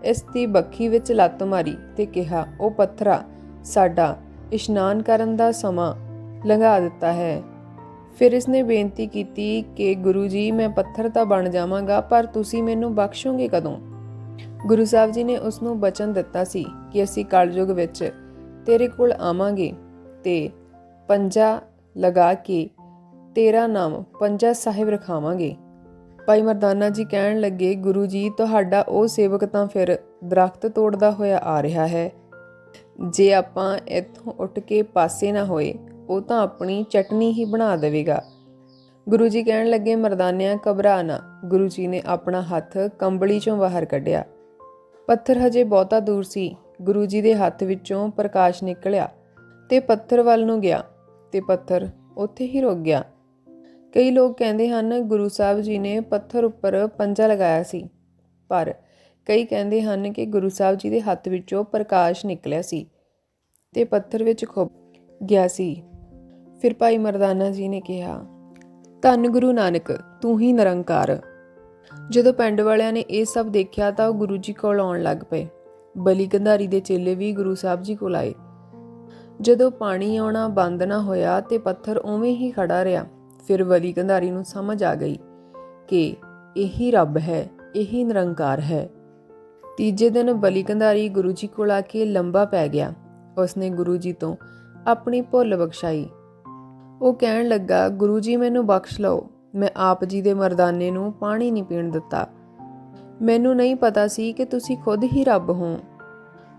ਇਸ ਦੀ ਬੱਖੀ ਵਿੱਚ ਲੱਤ ਮਾਰੀ ਤੇ ਕਿਹਾ, ਉਹ ਪੱਥਰਾ, ਸਾਡਾ ਇਸ਼ਨਾਨ ਕਰਨ ਦਾ ਸਮਾਂ ਲੰਘਾ ਦਿੱਤਾ ਹੈ। ਫਿਰ ਇਸਨੇ ਬੇਨਤੀ ਕੀਤੀ ਕਿ, ਗੁਰੂ ਜੀ, ਮੈਂ ਪੱਥਰ ਤਾਂ ਬਣ ਜਾਵਾਂਗਾ, ਪਰ ਤੁਸੀਂ ਮੈਨੂੰ ਬਖਸ਼ੋਗੇ ਕਦੋਂ? ਗੁਰੂ ਸਾਹਿਬ ਜੀ ਨੇ ਉਸ ਨੂੰ ਬਚਨ ਦਿੱਤਾ ਸੀ ਕਿ ਅਸੀਂ ਕਲਯੁਗ ਵਿੱਚ ਤੇਰੇ ਕੋਲ ਆਵਾਂਗੇ ਤੇ ਪੰਜਾ ਲਗਾ ਕੇ ਤੇਰਾ ਨਾਮ ਪੰਜਾ ਸਾਹਿਬ ਰਖਾਵਾਂਗੇ। ਭਾਈ ਮਰਦਾਨਾ ਜੀ ਕਹਿਣ ਲੱਗੇ, ਗੁਰੂ ਜੀ, ਤੁਹਾਡਾ ਉਹ ਸੇਵਕ ਤਾਂ ਫਿਰ ਦਰਖਤ ਤੋੜਦਾ ਹੋਇਆ ਆ ਰਿਹਾ ਹੈ। ਜੇ ਆਪਾਂ ਇੱਥੋਂ ਉੱਠ ਕੇ ਪਾਸੇ ਨਾ ਹੋਏ, ਉਹ ਤਾਂ ਆਪਣੀ ਚਟਨੀ ਹੀ ਬਣਾ ਦੇਵੇਗਾ। ਗੁਰੂ ਜੀ ਕਹਿਣ ਲੱਗੇ, ਮਰਦਾਨਿਆਂ, ਘਬਰਾ ਨਾ। ਗੁਰੂ ਜੀ ਨੇ ਆਪਣਾ ਹੱਥ ਕੰਬਲੀ ਚੋਂ ਬਾਹਰ ਕੱਢਿਆ। ਪੱਥਰ ਹਜੇ ਬਹੁਤਾ ਦੂਰ ਸੀ। ਗੁਰੂ ਜੀ ਦੇ ਹੱਥ ਵਿੱਚੋਂ ਪ੍ਰਕਾਸ਼ ਨਿਕਲਿਆ ਤੇ ਪੱਥਰ ਵੱਲ ਨੂੰ ਗਿਆ। ਤੇ ਪੱਥਰ ਉੱਥੇ ਹੀ ਰੁਕ ਗਿਆ। ਕਈ ਲੋਕ ਕਹਿੰਦੇ ਹਨ, ਗੁਰੂ ਸਾਹਿਬ ਜੀ ਨੇ ਪੱਥਰ ਉੱਪਰ ਪੰਜਾ ਲਗਾਇਆ ਸੀ। ਪਰ ਕਈ ਕਹਿੰਦੇ ਹਨ ਕਿ ਗੁਰੂ ਸਾਹਿਬ ਜੀ ਦੇ ਹੱਥ ਵਿੱਚੋਂ ਪ੍ਰਕਾਸ਼ ਨਿਕਲਿਆ ਸੀ ਤੇ ਪੱਥਰ ਵਿੱਚ ਖੁੱਭ ਗਿਆ ਸੀ। ਫਿਰ ਭਾਈ ਮਰਦਾਨਾ ਜੀ ਨੇ ਕਿਹਾ, ਧੰਨ ਗੁਰੂ ਨਾਨਕ, ਤੂੰ ਹੀ ਨਿਰੰਕਾਰ। ਜਦੋਂ ਪਿੰਡ ਵਾਲਿਆਂ ਨੇ ਇਹ ਸਭ ਦੇਖਿਆ ਤਾਂ ਉਹ ਗੁਰੂ ਜੀ ਕੋਲ ਆਉਣ ਲੱਗ ਪਏ। ਬਲੀ ਗੰਧਾਰੀ ਦੇ ਚੇਲੇ ਵੀ ਗੁਰੂ ਸਾਹਿਬ ਜੀ ਕੋਲ ਆਏ। ਜਦੋਂ ਪਾਣੀ ਆਉਣਾ ਬੰਦ ਨਾ ਹੋਇਆ ਤੇ ਪੱਥਰ ਉਵੇਂ ਹੀ ਖੜਾ ਰਿਹਾ, ਫਿਰ ਬਲੀ ਕੰਧਾਰੀ ਨੂੰ ਸਮਝ ਆ ਗਈ ਕਿ ਇਹੀ ਰੱਬ ਹੈ, ਇਹੀ ਨਿਰੰਕਾਰ ਹੈ। ਤੀਜੇ ਦਿਨ ਬਲੀ ਕੰਧਾਰੀ ਗੁਰੂ ਜੀ ਕੋਲ ਆ ਕੇ ਲੰਬਾ ਪੈ ਗਿਆ। ਉਸਨੇ ਗੁਰੂ ਜੀ ਤੋਂ ਆਪਣੀ ਭੁੱਲ ਬਖਸ਼ਾਈ। ਉਹ ਕਹਿਣ ਲੱਗਾ, ਗੁਰੂ ਜੀ, ਮੈਨੂੰ ਬਖਸ਼ ਲਓ। ਮੈਂ ਆਪ ਜੀ ਦੇ ਮਰਦਾਨੇ ਨੂੰ ਪਾਣੀ ਨਹੀਂ ਪੀਣ ਦਿੱਤਾ। ਮੈਨੂੰ ਨਹੀਂ ਪਤਾ ਸੀ ਕਿ ਤੁਸੀਂ ਖੁਦ ਹੀ ਰੱਬ ਹੋ।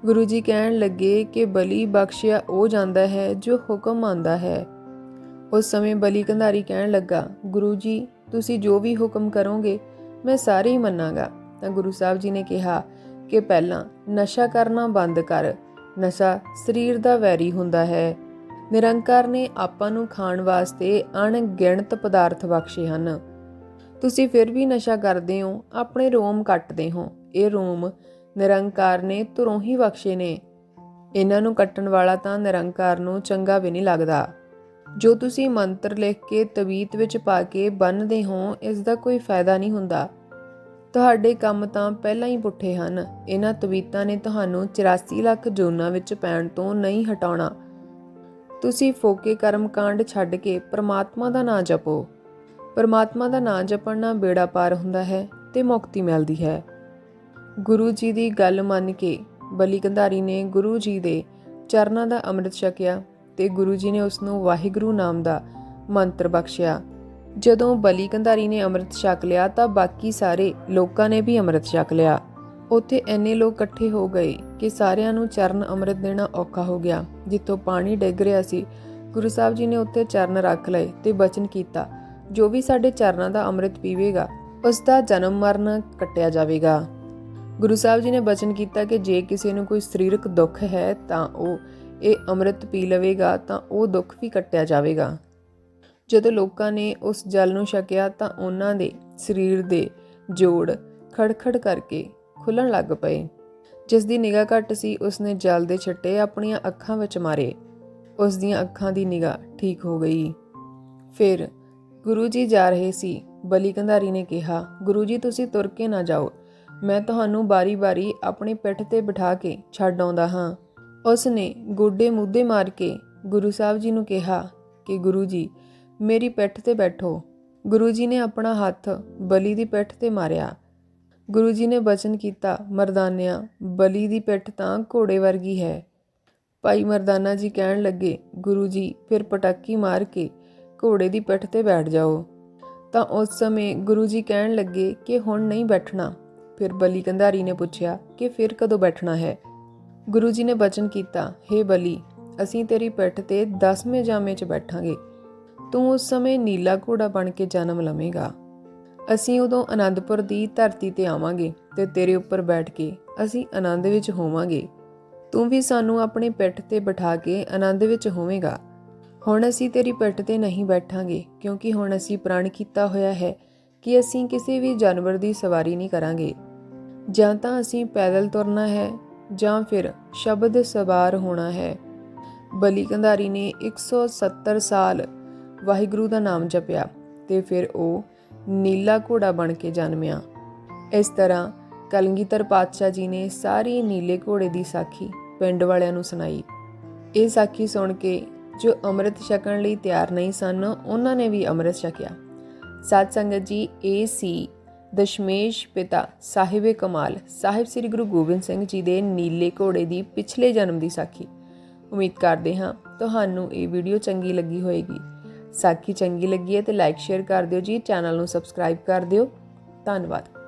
ਗੁਰੂ ਜੀ ਕਹਿਣ ਲੱਗੇ ਕਿ ਬਲੀ ਬਖਸ਼ਿਆ ਉਹ ਜਾਂਦਾ ਹੈ ਜੋ ਹੁਕਮ ਮੰਨਦਾ ਹੈ। ਉਸ ਸਮੇਂ ਬਲੀ ਕੰਧਾਰੀ ਕਹਿਣ ਲੱਗਾ, ਗੁਰੂ ਜੀ, ਤੁਸੀਂ ਜੋ ਵੀ ਹੁਕਮ ਕਰੋਗੇ, ਮੈਂ ਸਾਰੇ ਹੀ ਮੰਨਾਂਗਾ। ਤਾਂ ਗੁਰੂ ਸਾਹਿਬ ਜੀ ਨੇ ਕਿਹਾ ਕਿ ਪਹਿਲਾਂ ਨਸ਼ਾ ਕਰਨਾ ਬੰਦ ਕਰ। ਨਸ਼ਾ ਸਰੀਰ ਦਾ ਵੈਰੀ ਹੁੰਦਾ ਹੈ। ਨਿਰੰਕਾਰ ਨੇ ਆਪਾਂ ਨੂੰ ਖਾਣ ਵਾਸਤੇ ਅਣਗਿਣਤ ਪਦਾਰਥ ਬਖਸ਼ੇ ਹਨ। ਤੁਸੀਂ ਫਿਰ ਵੀ ਨਸ਼ਾ ਕਰਦੇ ਹੋ, ਆਪਣੇ ਰੋਮ ਕੱਟਦੇ ਹੋ। ਇਹ ਰੋਮ ਨਿਰੰਕਾਰ ਨੇ ਧੁਰੋਂ ਹੀ ਬਖਸ਼ੇ ਨੇ। ਇਹਨਾਂ ਨੂੰ ਕੱਟਣ ਵਾਲਾ ਤਾਂ ਨਿਰੰਕਾਰ ਨੂੰ ਚੰਗਾ ਵੀ ਨਹੀਂ ਲੱਗਦਾ। ਜੋ ਤੁਸੀਂ ਮੰਤਰ ਲਿਖ ਕੇ ਤਵੀਤ ਵਿੱਚ ਪਾ ਕੇ ਬੰਨਦੇ ਹੋ, ਇਸ ਦਾ ਕੋਈ ਫਾਇਦਾ ਨਹੀਂ ਹੁੰਦਾ। ਤੁਹਾਡੇ ਕੰਮ ਤਾਂ ਪਹਿਲਾਂ ਹੀ ਪੁੱਠੇ ਹਨ। ਇਹਨਾਂ ਤਵੀਤਾਂ ਨੇ ਤੁਹਾਨੂੰ 84 ਲੱਖ ਜੋਨਾਂ ਵਿੱਚ ਪੈਣ ਤੋਂ ਨਹੀਂ ਹਟਾਉਣਾ। ਤੁਸੀਂ ਫੋਕੇ ਕਰਮ ਕਾਂਡ ਛੱਡ ਕੇ ਪ੍ਰਮਾਤਮਾ ਦਾ ਨਾਮ ਜਪੋ। ਪ੍ਰਮਾਤਮਾ ਦਾ ਨਾਮ ਜਪਣ ਨਾਲ ਬੇੜਾ ਪਾਰ ਹੁੰਦਾ ਹੈ ਤੇ ਮੁਕਤੀ ਮਿਲਦੀ ਹੈ। ਗੁਰੂ ਜੀ ਦੀ ਗੱਲ ਮੰਨ ਕੇ ਬਲੀ ਕੰਧਾਰੀ ਨੇ ਗੁਰੂ ਜੀ ਦੇ ਚਰਨਾਂ ਦਾ ਅੰਮ੍ਰਿਤ ਛਕਿਆ ਤੇ ਗੁਰੂ ਜੀ ਨੇ ਉਸ ਨੂੰ ਵਾਹਿਗੁਰੂ ਨਾਮ ਦਾ ਮੰਤਰ ਬਖਸ਼ਿਆ। ਜਦੋਂ ਬਲੀ ਕੰਧਾਰੀ ਨੇ ਅੰਮ੍ਰਿਤ ਛਕ ਲਿਆ ਤਾਂ ਬਾਕੀ ਸਾਰੇ ਲੋਕਾਂ ਨੇ ਵੀ ਅੰਮ੍ਰਿਤ ਛਕ ਲਿਆ। ਉੱਥੇ ਐਨੇ ਲੋਕ ਇਕੱਠੇ ਹੋ ਗਏ ਕਿ ਸਾਰਿਆਂ ਨੂੰ ਚਰਨ ਅੰਮ੍ਰਿਤ ਦੇਣਾ ਔਖਾ ਹੋ ਗਿਆ, ਜਿੱਥੋਂ ਪਾਣੀ ਡਿੱਗ ਰਿਹਾ ਸੀ। ਗੁਰੂ ਸਾਹਿਬ ਜੀ ਨੇ ਉੱਥੇ ਚਰਨ ਰੱਖ ਲਏ ਤੇ ਬਚਨ ਕੀਤਾ, ਜੋ ਵੀ ਸਾਡੇ ਚਰਨਾਂ ਦਾ ਅੰਮ੍ਰਿਤ ਪੀਵੇਗਾ ਉਸ ਦਾ ਜਨਮ ਮਰਨ ਕੱਟਿਆ ਜਾਵੇਗਾ। ਗੁਰੂ ਸਾਹਿਬ ਜੀ ਨੇ ਬਚਨ ਕੀਤਾ ਕਿ ਜੇ ਕਿਸੇ ਨੂੰ ਕੋਈ ਸਰੀਰਕ ਦੁੱਖ ਹੈ ਤਾਂ ਉਹ, ਇਹ ਅੰਮ੍ਰਿਤ ਪੀ ਲਵੇਗਾ ਤਾਂ ਉਹ ਦੁੱਖ ਵੀ ਕੱਟਿਆ ਜਾਵੇਗਾ। ਜਦੋਂ ਲੋਕਾਂ ਨੇ ਉਸ ਜਲ ਨੂੰ ਛਕਿਆ ਤਾਂ ਉਹਨਾਂ ਦੇ ਸਰੀਰ ਦੇ ਜੋੜ ਖੜਖੜ ਕਰਕੇ ਖੁੱਲਣ ਲੱਗ ਪਏ। ਜਿਸ ਦੀ ਨਿਗਾਹ ਘੱਟ ਸੀ, ਉਸਨੇ ਜਲ ਦੇ ਛੱਟੇ ਆਪਣੀਆਂ ਅੱਖਾਂ ਵਿੱਚ ਮਾਰੇ। ਉਸ ਦੀਆਂ ਅੱਖਾਂ ਦੀ ਨਿਗਾਹ ਠੀਕ ਹੋ ਗਈ। ਫਿਰ ਗੁਰੂ ਜੀ ਜਾ ਰਹੇ ਸੀ। ਬਲੀ ਕੰਧਾਰੀ ਨੇ ਕਿਹਾ, ਗੁਰੂ ਜੀ, ਤੁਸੀਂ ਤੁਰ ਕੇ ਨਾ ਜਾਓ। ਮੈਂ ਤੁਹਾਨੂੰ ਬਾਰੀ-ਬਾਰੀ ਆਪਣੀ ਪਿੱਠ ਤੇ ਬਿਠਾ ਕੇ ਛੱਡ ਆਉਂਦਾ ਹਾਂ। ਉਸ ਨੇ ਗੋਡੇ ਮੁੱਦੇ ਮਾਰ ਕੇ ਗੁਰੂ ਸਾਹਿਬ ਜੀ ਨੂੰ ਕਿਹਾ ਕਿ ਗੁਰੂ ਜੀ, ਮੇਰੀ ਪਿੱਠ ਤੇ ਬੈਠੋ। ਗੁਰੂ ਜੀ ਨੇ ਆਪਣਾ ਹੱਥ ਬਲੀ ਦੀ ਪਿੱਠ ਤੇ ਮਾਰਿਆ। ਗੁਰੂ ਜੀ ਨੇ ਬਚਨ ਕੀਤਾ, ਮਰਦਾਨਿਆਂ, ਬਲੀ ਦੀ ਪਿੱਠ ਤਾਂ ਘੋੜੇ ਵਰਗੀ ਹੈ। ਭਾਈ ਮਰਦਾਨਾ ਜੀ ਕਹਿਣ ਲੱਗੇ, ਗੁਰੂ ਜੀ, ਫਿਰ ਪਟਾਕੀ ਮਾਰ ਕੇ ਘੋੜੇ ਦੀ ਪਿੱਠ ਤੇ ਬੈਠ ਜਾਓ। ਤਾਂ ਉਸ ਸਮੇਂ ਗੁਰੂ ਜੀ ਕਹਿਣ ਲੱਗੇ ਕਿ ਹੁਣ ਨਹੀਂ ਬੈਠਣਾ। ਫਿਰ ਬਲੀ ਕੰਧਾਰੀ ਨੇ ਪੁੱਛਿਆ ਕਿ ਫਿਰ ਕਦੋਂ ਬੈਠਣਾ ਹੈ? ਗੁਰੂ ਜੀ ਨੇ ਬਚਨ ਕੀਤਾ हे ਬਲੀ, ਅਸੀਂ ਤੇਰੀ ਪਿੱਠ ਤੇ 10ਵੇਂ ਜਾਮੇ 'ਚ ਬੈਠਾਂਗੇ। ਤੂੰ ਉਸ ਸਮੇਂ ਨੀਲਾ ਘੋੜਾ ਬਣ ਕੇ ਜਨਮ ਲਵੇਂਗਾ। ਅਸੀਂ ਉਦੋਂ ਆਨੰਦਪੁਰ ਦੀ ਧਰਤੀ ਤੇ ਆਵਾਂਗੇ ਤੇ ਤੇਰੇ ਉੱਪਰ ਬੈਠ ਕੇ ਅਸੀਂ ਆਨੰਦ ਵਿੱਚ ਹੋਵਾਂਗੇ। ਤੂੰ ਵੀ ਸਾਨੂੰ ਆਪਣੀ ਪਿੱਠ ਤੇ ਬਿਠਾ ਕੇ ਆਨੰਦ ਵਿੱਚ ਹੋਵੇਂਗਾ। ਹੁਣ ਅਸੀਂ ਤੇਰੀ ਪਿੱਠ ਤੇ ਨਹੀਂ ਬੈਠਾਂਗੇ, ਕਿਉਂਕਿ ਹੁਣ ਅਸੀਂ ਪ੍ਰਣ ਕੀਤਾ ਹੋਇਆ ਹੈ ਕਿ ਅਸੀਂ ਕਿਸੇ ਵੀ ਜਾਨਵਰ ਦੀ ਸਵਾਰੀ ਨਹੀਂ ਕਰਾਂਗੇ। ਜਾਂ ਤਾਂ ਅਸੀਂ ਪੈਦਲ ਤੁਰਨਾ ਹੈ ਜਾਂ ਫਿਰ ਸ਼ਬਦ ਸਵਾਰ ਹੋਣਾ ਹੈ। ਬਲੀ ਕੰਧਾਰੀ ਨੇ 170 ਸਾਲ ਵਾਹਿਗੁਰੂ ਦਾ ਨਾਮ ਜਪਿਆ ਤੇ ਫਿਰ ਉਹ ਨੀਲਾ ਘੋੜਾ ਬਣ ਕੇ ਜਨਮਿਆ। ਇਸ ਤਰ੍ਹਾਂ ਕਲਗੀਧਰ ਪਾਤਸ਼ਾਹ ਜੀ ਨੇ ਸਾਰੀ ਨੀਲੇ ਘੋੜੇ ਦੀ ਸਾਖੀ ਪਿੰਡ ਵਾਲਿਆਂ ਨੂੰ ਸੁਣਾਈ। ਇਹ ਸਾਖੀ ਸੁਣ ਕੇ ਜੋ ਅੰਮ੍ਰਿਤ ਛਕਣ ਲਈ ਤਿਆਰ ਨਹੀਂ ਸਨ, ਉਹਨਾਂ ਨੇ ਵੀ ਅੰਮ੍ਰਿਤ ਛਕਿਆ। ਸਾਧ ਸੰਗਤ ਜੀ, ਇਹ ਸੀ ਦਸ਼ਮੇਸ਼ ਪਿਤਾ ਸਾਹਿਬੇ ਕਮਾਲ, ਸਾਹਿਬ ਸ੍ਰੀ ਗੁਰੂ ਗੋਬਿੰਦ ਸਿੰਘ ਜੀ ਦੇ ਨੀਲੇ ਘੋੜੇ ਦੀ ਪਿਛਲੇ ਜਨਮ ਦੀ ਸਾਖੀ। ਉਮੀਦ ਕਰਦੇ ਹਾਂ ਤੁਹਾਨੂੰ ਇਹ ਵੀਡੀਓ ਚੰਗੀ ਲੱਗੀ ਹੋਵੇਗੀ ਸਾਖੀ ਚੰਗੀ ਲੱਗੀ ਹੈ ਤੇ ਲਾਈਕ ਸ਼ੇਅਰ ਕਰ ਦਿਓ ਜੀ ਚੈਨਲ ਨੂੰ ਸਬਸਕ੍ਰਾਈਬ ਕਰ ਦਿਓ। ਧੰਨਵਾਦ।